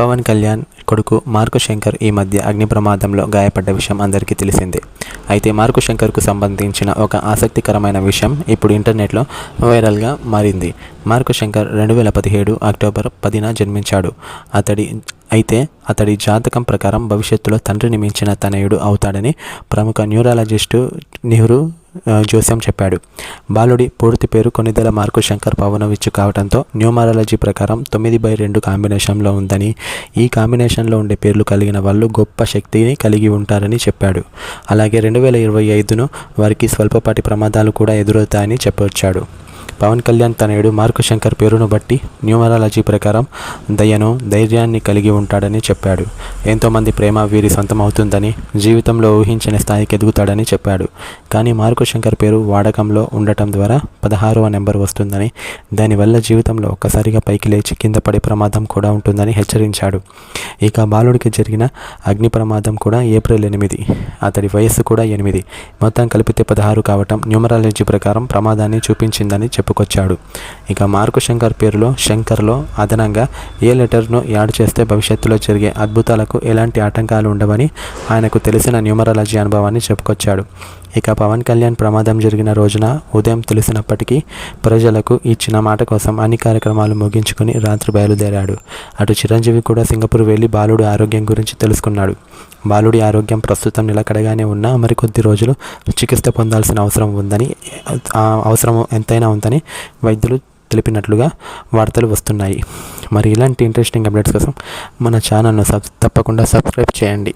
పవన్ కళ్యాణ్ కొడుకు మార్కు శంకర్ ఈ మధ్య అగ్ని ప్రమాదంలో గాయపడ్డ విషయం అందరికీ తెలిసిందే. అయితే మార్కు శంకర్కు సంబంధించిన ఒక ఆసక్తికరమైన విషయం ఇప్పుడు ఇంటర్నెట్లో వైరల్గా మారింది. మార్కు శంకర్ రెండు వేల పదిహేడు అక్టోబర్ పదిన జన్మించాడు. అతడి అయితే అతడి జాతకం ప్రకారం భవిష్యత్తులో తండ్రిని మించిన తనయుడు అవుతాడని ప్రముఖ న్యూరాలజిస్టు నెహ్రూ జోస్యం చెప్పాడు. బాలుడి పూర్తి పేరు కొనిదల మార్కు శంకర్ పవనవిచ్చు కావడంతో న్యూమారాలజీ ప్రకారం తొమ్మిది బై రెండు కాంబినేషన్లో ఉందని ఈ కాంబినేషన్లో ఉండే పేర్లు కలిగిన వాళ్ళు గొప్ప శక్తిని కలిగి ఉంటారని చెప్పాడు. అలాగే రెండు వేల ఇరవై ఐదును వారికి స్వల్పపాటి ప్రమాదాలు కూడా ఎదురవుతాయని చెప్పొచ్చాడు. పవన్ కళ్యాణ్ తనయుడు మార్కు శంకర్ పేరును బట్టి న్యూమరాలజీ ప్రకారం దయను ధైర్యాన్ని కలిగి ఉంటాడని చెప్పాడు. ఎంతోమంది ప్రేమ వీరి సొంతం అవుతుందని జీవితంలో ఊహించని స్థాయికి ఎదుగుతాడని చెప్పాడు. కానీ మార్కు శంకర్ పేరు వాడకంలో ఉండటం ద్వారా పదహారవ నెంబర్ వస్తుందని దానివల్ల జీవితంలో ఒక్కసారిగా పైకి లేచి కింద పడే ప్రమాదం కూడా ఉంటుందని హెచ్చరించాడు. ఇక బాలుడికి జరిగిన అగ్ని ప్రమాదం కూడా ఏప్రిల్ ఎనిమిది అతడి వయస్సు కూడా ఎనిమిది. మొత్తం కలిపితే పదహారు కావటం న్యూమరాలజీ ప్రకారం ప్రమాదాన్ని చూపించిందని చెప్పుకొచ్చాడు. ఇక మార్కు శంకర్ పేరులో శంకర్లో అదనంగా ఏ లెటర్ను యాడ్ చేస్తే భవిష్యత్తులో జరిగే అద్భుతాలకు ఎలాంటి ఆటంకాలు ఉండవని ఆయనకు తెలిసిన న్యూమరాలజీ అనుభవాన్ని చెప్పుకొచ్చాడు. ఇక పవన్ కళ్యాణ్ ప్రమాదం జరిగిన రోజున ఉదయం తెలిసినప్పటికీ ప్రజలకు ఇచ్చిన మాట కోసం అన్ని కార్యక్రమాలు ముగించుకుని రాత్రి బయలుదేరాడు. అటు చిరంజీవి కూడా సింగపూర్ వెళ్ళి బాలుడి ఆరోగ్యం గురించి తెలుసుకున్నాడు. బాలుడి ఆరోగ్యం ప్రస్తుతం నిలకడగానే ఉన్నా మరికొద్ది రోజులు చికిత్స పొందాల్సిన అవసరం ఉందని అవసరం ఎంతైనా ఉందని వైద్యులు తెలిపినట్లుగా వార్తలు వస్తున్నాయి. మరి ఇలాంటి ఇంట్రెస్టింగ్ అప్డేట్స్ కోసం మన ఛానల్ను సబ్ తప్పకుండా సబ్స్క్రైబ్ చేయండి.